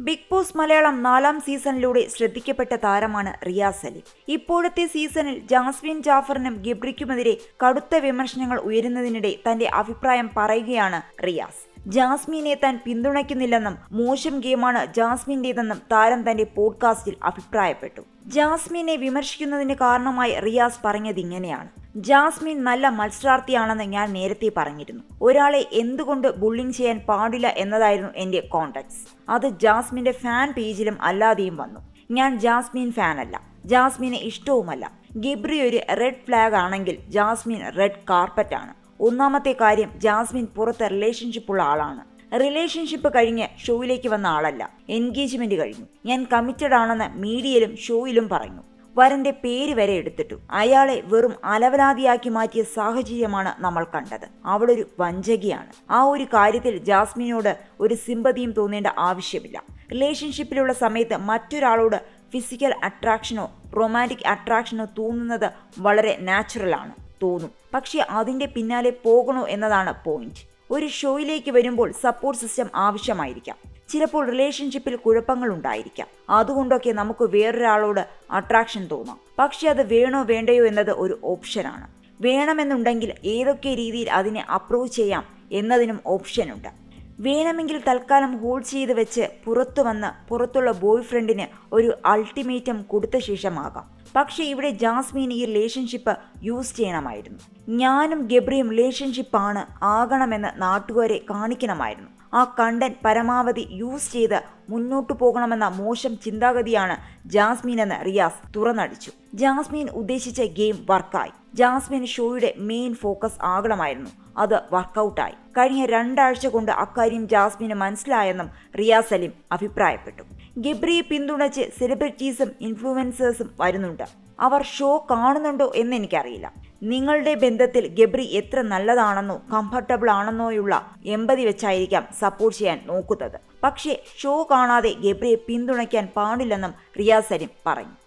Big boss Malayalam നാലാം സീസണിലൂടെ ശ്രദ്ധിക്കപ്പെട്ട താരമാണ് റിയാസ് അലി ഇപ്പോഴത്തെ സീസണിൽ ജാസ്മിൻ ജാഫറിനും ഗിബ്രിക്കുമെതിരെ കടുത്ത വിമർശനങ്ങൾ ഉയരുന്നതിനിടെ തന്റെ അഭിപ്രായം പറയുകയാണ് റിയാസ്. ജാസ്മിനെ താൻ പിന്തുണയ്ക്കുന്നില്ലെന്നും മോശം ഗെയിമാണ് ജാസ്മിന്റേതെന്നും താരം തന്റെ പോഡ്കാസ്റ്റിൽ അഭിപ്രായപ്പെട്ടു. ജാസ്മിനെ വിമർശിക്കുന്നതിന് കാരണമായി റിയാസ് പറഞ്ഞത് ഇങ്ങനെയാണ്. ജാസ്മിൻ നല്ല മത്സരാർത്ഥിയാണെന്ന് ഞാൻ നേരത്തെ പറഞ്ഞിരുന്നു. ഒരാളെ എന്തുകൊണ്ട് ബുള്ളിങ് ചെയ്യാൻ പാടില്ല എന്നതായിരുന്നു എന്റെ കോണ്ടാക്ട്സ് അത് ജാസ്മിന്റെ ഫാൻ പേജിലും അല്ലാതെയും വന്നു. ഞാൻ ജാസ്മിൻ ഫാനല്ല ജാസ്മിനെ ഇഷ്ടവുമല്ല. ഗിബ്രി ഒരു റെഡ് ഫ്ലാഗ് ആണെങ്കിൽ ജാസ്മിൻ റെഡ് കാർപ്പറ്റാണ് ഒന്നാമത്തെ കാര്യം ജാസ്മിൻ പുറത്ത് റിലേഷൻഷിപ്പുള്ള ആളാണ്. റിലേഷൻഷിപ്പ് കഴിഞ്ഞ് ഷോയിലേക്ക് വന്ന ആളല്ല. എൻഗേജ്മെന്റ് കഴിഞ്ഞു. ഞാൻ കമ്മിറ്റഡ് ആണെന്ന് മീഡിയയിലും ഷോയിലും പറഞ്ഞു. വരന്റെ പേര് വരെ എടുത്തിട്ടു. അയാളെ വെറും അലവലാതിയാക്കി മാറ്റിയ സാഹചര്യമാണ് നമ്മൾ കണ്ടത്. അവളൊരു വഞ്ചകിയാണ്. ആ ഒരു കാര്യത്തിൽ ജാസ്മിനോട് ഒരു സിമ്പതിയും തോന്നേണ്ട ആവശ്യമില്ല. റിലേഷൻഷിപ്പിലുള്ള സമയത്ത് മറ്റൊരാളോട് ഫിസിക്കൽ അട്രാക്ഷനോ റൊമാന്റിക് അട്രാക്ഷനോ തോന്നുന്നത് വളരെ നാച്ചുറലാണ് തോന്നും. പക്ഷേ അതിന്റെ പിന്നാലെ പോകണോ എന്നതാണ് പോയിന്റ് ഒരു ഷോയിലേക്ക് വരുമ്പോൾ സപ്പോർട്ട് സിസ്റ്റം ആവശ്യമായിരിക്കാം. ചിലപ്പോൾ റിലേഷൻഷിപ്പിൽ കുഴപ്പങ്ങൾ ഉണ്ടായിരിക്കാം അതുകൊണ്ടൊക്കെ നമുക്ക് വേറൊരാളോട് അട്രാക്ഷൻ തോന്നാം. പക്ഷേ അത് വേണോ വേണ്ടയോ എന്നത് ഒരു ഓപ്ഷനാണ് വേണമെന്നുണ്ടെങ്കിൽ ഏതൊക്കെ രീതിയിൽ അതിനെ അപ്രൂവ് ചെയ്യാം എന്നതിനും ഓപ്ഷനുണ്ട് വേണമെങ്കിൽ തൽക്കാലം ഹോൾഡ് ചെയ്ത് വെച്ച് പുറത്തു വന്ന് പുറത്തുള്ള ബോയ് ഫ്രണ്ടിന് ഒരു അൾട്ടിമേറ്റം കൊടുത്ത ശേഷമാകാം. പക്ഷേ ഇവിടെ ജാസ്മീൻ ഈ റിലേഷൻഷിപ്പ് യൂസ് ചെയ്യണമായിരുന്നു. ഞാനും ഗബ്രിയും റിലേഷൻഷിപ്പാണ് ആകണമെന്ന് നാട്ടുകാരെ കാണിക്കണമായിരുന്നു. ആ കണ്ടന്റ് പരമാവധി യൂസ് ചെയ്ത് മുന്നോട്ടു പോകണമെന്ന മോശം ചിന്താഗതിയാണ് ജാസ്മിൻ എന്ന് റിയാസ് തുറന്നടിച്ചു. ജാസ്മിൻ ഉദ്ദേശിച്ച ഗെയിം വർക്കായി. ജാസ്മിൻ ഷോയുടെ മെയിൻ ഫോക്കസ് ആകണമായിരുന്നു അത് വർക്കൗട്ടായി. കഴിഞ്ഞ രണ്ടാഴ്ച കൊണ്ട് അക്കാര്യം ജാസ്മിന് മനസ്സിലായെന്നും റിയാസ് സലീം അഭിപ്രായപ്പെട്ടു. ഗബ്രിയെ പിന്തുണച്ച് സെലിബ്രിറ്റീസും ഇൻഫ്ലുവൻസേഴ്സും വരുന്നുണ്ട്. അവർ ഷോ കാണുന്നുണ്ടോ എന്ന് എനിക്കറിയില്ല. നിങ്ങളുടെ ബന്ധത്തിൽ ഗബ്രി എത്ര നല്ലതാണെന്നോ കംഫർട്ടബിൾ ആണെന്നോയുള്ള എമ്പതി വെച്ചായിരിക്കാം സപ്പോർട്ട് ചെയ്യാൻ നോക്കുന്നത്. പക്ഷേ ഷോ കാണാതെ ഗബ്രിയെ പിന്തുണയ്ക്കാൻ പാടില്ലെന്നും റിയാസരിം പറഞ്ഞു.